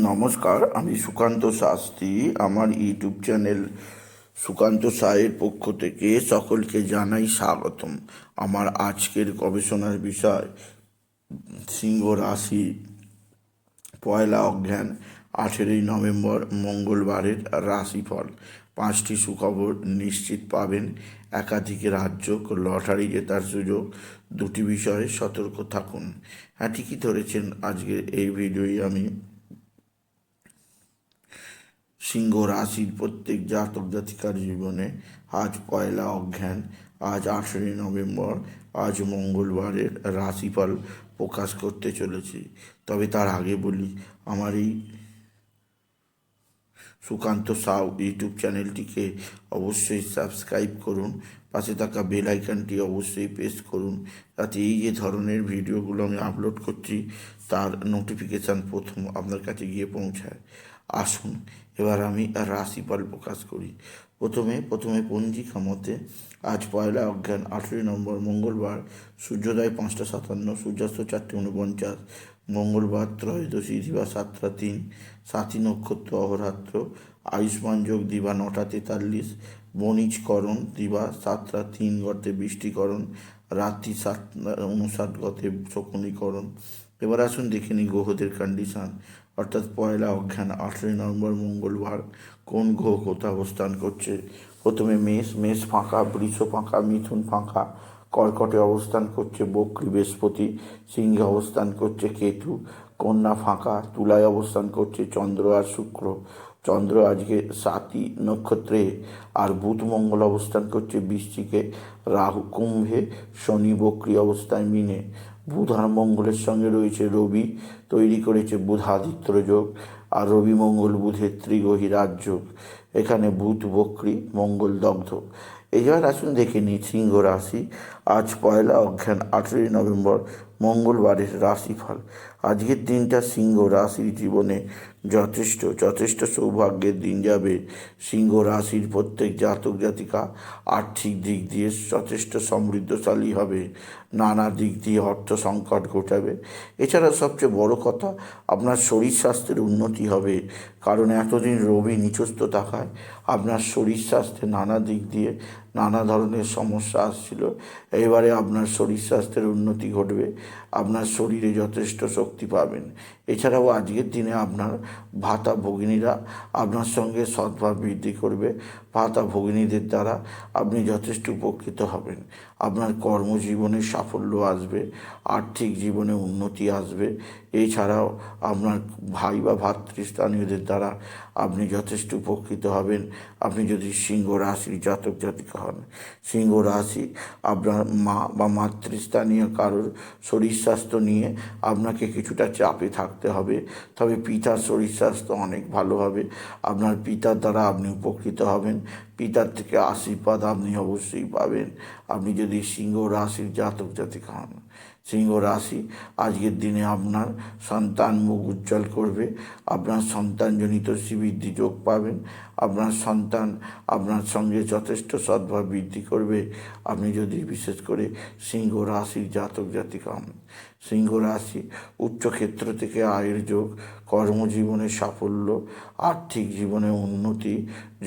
নমস্কার, আমি সুকান্ত শাস্ত্রী। আমার ইউটিউব চ্যানেল সুকান্ত সায়ের পক্ষ থেকে সকলকে জানাই স্বাগতম। আমার আজকের গবেষণার বিষয় সিংহ রাশি, পয়লা অজ্ঞান আঠেরোই নভেম্বর, মঙ্গলবারের রাশিফল। পাঁচটি সুখবর নিশ্চিত পাবেন। একাধিক রাজ্য লটারি জেতার সুযোগ। দুটি বিষয়ে সতর্ক থাকুন। হ্যাঁ ঠিকই ধরেছেন। আজকের এই ভিডিওই আমি সিংহ রাশির প্রত্যেক জাতক জাতিকার জীবনে আজ পয়লা অজ্ঞান আজ আঠেরোই নভেম্বর, আজ মঙ্গলবারের রাশিফল প্রকাশ করতে চলেছি। তবে তার আগে বলি, আমার এই সুকান্ত সাউ ইউটিউব চ্যানেলটিকে অবশ্যই সাবস্ক্রাইব করুন, পাশে থাকা বেল আইকনটি অবশ্যই প্রেস করুন, যাতে এই যে ধরনের ভিডিওগুলো আমি আপলোড করছি, তার নোটিফিকেশান প্রথম আপনার কাছে গিয়ে পৌঁছায়। আসুন এবার আমি রাশিফল প্রকাশ করি। প্রথমে প্রথমে পঞ্জিকা মতে আজ পয়লা অজ্ঞান, আঠেরোই নম্বর মঙ্গলবার, সূর্যোদয় পাঁচটা সাতান্ন, সূর্যাস্ত চারটে উনপঞ্চাশ মঙ্গলবার ত্রয়োদশী, দিবা সাতটা তিন সাতী নক্ষত্র অহরাত্র, আয়ুষ্মান যোগ দিবা নটা তেতাল্লিশ, বণিজকরণ দিবা সাতটা তিন গর্তে বৃষ্টিকরণ, রাত্রি সাত, উনষাট গতে শকুনীকরণ এবার আসুন দেখে নিই গ্রহদের কন্ডিশন অর্থাৎ পয়লা অজ্ঞান আঠেরোই নভেম্বর, মঙ্গলবার কোন গ্রহ কোথায় অবস্থান করছে? প্রথমে মেষ মেষ ফাঁকা, বৃষ ফাঁকা, মিথুন ফাঁকা, কর্কটে অবস্থান করছে, বক্রী বৃহস্পতি, সিংহে অবস্থান করছে, কেতু, কন্যা ফাঁকা, তুলায় অবস্থান করছে, চন্দ্র আর শুক্র। চন্দ্র আজকে সাতই নক্ষত্রে, আর বুধ মঙ্গল অবস্থান করছে বৃষ্টিকে রাহু, কুম্ভে, শনি বক্রী অবস্থায় মিনে। বুধ আর মঙ্গলের সঙ্গে রয়েছে রবি, তৈরি করেছে বুধাদিত্য যোগ, আর রবি মঙ্গল বুধের ত্রিগহী রাজযোগ এখানে বুধ, বক্রি, মঙ্গল, দগ্ধ। এবার আসুন দেখে নিই সিংহ রাশি। আজ পয়লা অজ্ঞান আঠেরোই নভেম্বর, মঙ্গলবারের রাশিফল। আজকের দিনটা সিংহ রাশির জীবনে যথেষ্ট যথেষ্ট সৌভাগ্যের দিন যাবে। সিংহ রাশির প্রত্যেক জাতক জাতিকা আর্থিক দিক দিয়ে যথেষ্ট সমৃদ্ধশালী হবে। নানা দিক দিয়ে অর্থ সংকট ঘটাবে। এছাড়া সবচেয়ে বড় কথা, আপনার শরীর স্বাস্থ্যের উন্নতি হবে। কারণ এতদিন রবি নিচস্ত থাকায় আপনার শরীর স্বাস্থ্যে নানা দিক দিয়ে নানা ধরনের সমস্যা আসছিল। এবারে আপনার শরীর স্বাস্থ্যের উন্নতি ঘটবে। আপনার শরীরে যথেষ্ট শক্তি পাবেন। এছাড়াও আজকের দিনে আপনার ভাতা ভগিনীরা আপনার সঙ্গে সদ্ভাব বৃদ্ধি করবে। ভাতা ভগিনীদের দ্বারা আপনি যথেষ্ট উপকৃত হবেন। আপনার কর্মজীবনে সাফল্য আসবে, আর্থিক জীবনে উন্নতি আসবে। এছাড়াও আপনার ভাই বা ভাতৃস্থানীয়দের দ্বারা আপনি যথেষ্ট উপকৃত হবেন। আপনি যদি সিংহ রাশির জাতক জাতিকা হন, সিংহ রাশি আপনার মা বা মাতৃস্থানীয় কারোর শরীর স্বাস্থ্য নিয়ে আপনাকে কিছুটা চাপে থাকতে হবে। তবে পিতার শরীর স্বাস্থ্য অনেক ভালো হবে। আপনার পিতার দ্বারা আপনি উপকৃত হবেন। পিতার থেকে আশীর্বাদ আপনি অবশ্যই পাবেন। আপনি যদি সিংহ রাশির জাতক জাতিকা হন, সিংহ রাশি আজকের দিনে আপনার সন্তান মুখ উজ্জ্বল করবে, আপনার সন্তানজনিত শ্রীবৃদ্ধি যোগ পাবেন, আপনার সন্তান আপনার সঙ্গে যথেষ্ট সদ্ভাব বৃদ্ধি করবে। আপনি যদি বিশেষ করে সিংহ রাশির জাতক জাতিকা হন, সিংহ রাশি উচ্চক্ষেত্র থেকে আয়ের যোগ কর্মজীবনে সাফল্য, আর্থিক জীবনে উন্নতি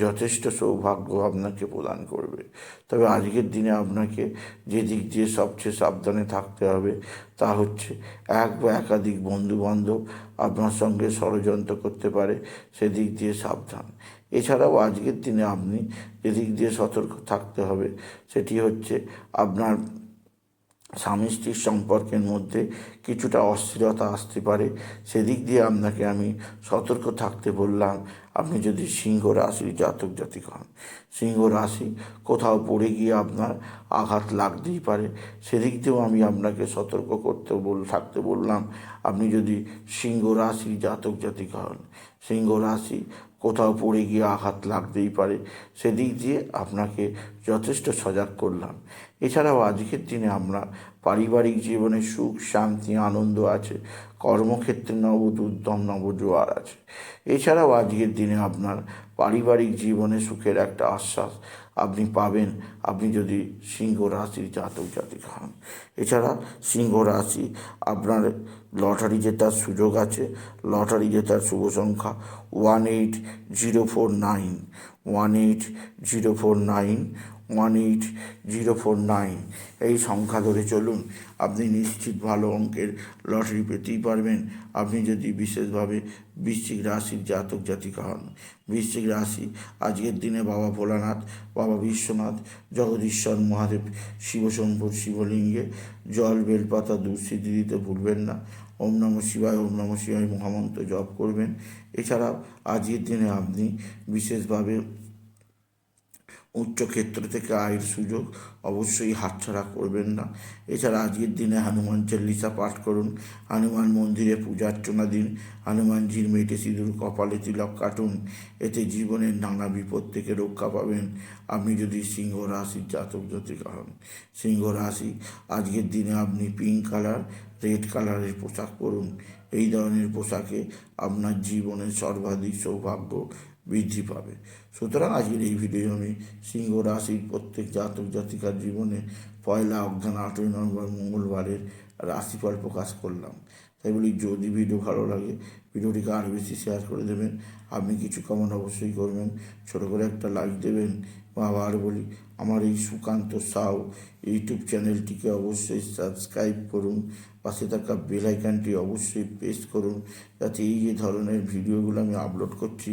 যথেষ্ট সৌভাগ্য আপনাকে প্রদান করবে। তবে আজকের দিনে আপনাকে যে দিক দিয়ে সবচেয়ে সাবধানে থাকতে হবে তা হচ্ছে এক বা একাধিক বন্ধুবান্ধব আপনার সঙ্গে ষড়যন্ত্র করতে পারে, সেদিক দিয়ে সাবধান। এছাড়াও আজকের দিনে আপনি যেদিক দিয়ে সতর্ক থাকতে হবে, সেটি হচ্ছে আপনার স্বামী স্ত্রীর সম্পর্কের মধ্যে কিছুটা অস্থিরতা আসতে পারে। সেদিক দিয়ে আপনাকে আমি সতর্ক থাকতে বললাম, আপনি যদি সিংহ রাশির জাতক জাতিক হন, সিংহ রাশি কোথাও পড়ে গিয়ে আপনার আঘাত লাগতেই পারে। সেদিক দিয়েও আমি আপনাকে সতর্ক করতে বল, থাকতে বললাম, আপনি যদি সিংহ রাশির জাতক জাতিক হন, সিংহ রাশি কোথাও পড়ে গিয়ে আঘাত লাগতেই পারে। সেদিক দিয়ে আপনাকে যথেষ্ট সজাগ করলাম। এছাড়াও আজকের দিনে আমরা পারিবারিক জীবনে সুখ, শান্তি, আনন্দ আছে, কর্মক্ষেত্রে নবদ উদ্যম নবজোয়ার আছে। এছাড়াও আজকের দিনে আপনার পারিবারিক জীবনে সুখের একটা আশ্বাস আপনি পাবেন। আপনি যদি সিংহ রাশির জাতক জাতিকা হন। এছাড়া সিংহ রাশি আপনার লটারি জেতার সুযোগ আছে। লটারি জেতার শুভ সংখ্যা one eight zero four nine, one eight zero four nine one eight zero four nine এই সংখ্যা ধরে চলুন, আপনি নিশ্চিত ভালো অঙ্কের লটারি পেতেই পারবেন। আপনি যদি বিশেষভাবে বৃশ্চিক রাশির জাতক জাতিকা হন, বৃশ্চিক রাশি আজকের দিনে বাবা ভোলানাথ, বাবা বিশ্বনাথ, জগদীশ্বর মহাদেব শিবশম্ভুর শিবলিঙ্গে, জল, বেলপাতা দুঃস্থিতি দিতে ভুলবেন না। ওম নম শিবায়, ওম নম শিবায় মহামন্ত্র জপ করবেন। এছাড়াও আজকের দিনে আপনি বিশেষভাবে উচ্চক্ষেত্র থেকে আয়ের সুযোগ অবশ্যই হাতছাড়া করবেন না। এছাড়া আজকের দিনে হনুমান চল্লিশা পাঠ করুন, হনুমান মন্দিরে পূজা অর্চনা দিন, হনুমানজির মেটে সিঁদুর কপালে তিলক কাটুন, এতে জীবনের নানা বিপদ থেকে রক্ষা পাবেন। আপনি যদি সিংহ রাশির জাতক জাতিকা হন, সিংহ রাশি, আজকের দিনে আপনি পিঙ্ক কালার রেড কালারের পোশাক পরুন। এই ধরনের পোশাকে আপনার জীবনের সর্বাধিক সৌভাগ্য বৃদ্ধি পাবে। সুতরাং আজকের এই ভিডিও আমি সিংহ রাশির প্রত্যেক জাতক জাতিকার জীবনে পয়লা অজ্ঞান আটই নভেম্বর মঙ্গলবারের রাশিফল প্রকাশ করলাম। তাই বলি, যদি ভিডিও ভালো লাগে ভিডিওটিকে আরও বেশি শেয়ার করে দেবেন। আপনি কিছু কমেন্ট অবশ্যই করবেন। ছোটো করে একটা লাইক দেবেন। বা আবার বলি, আমার এই সুকান্ত সাউ ইউটিউব চ্যানেলটিকে অবশ্যই সাবস্ক্রাইব করুন। পাশে থাকা বেল আইকনটি অবশ্যই প্রেস করুন। যাতে এই যে ধরনের ভিডিওগুলো আমি আপলোড করছি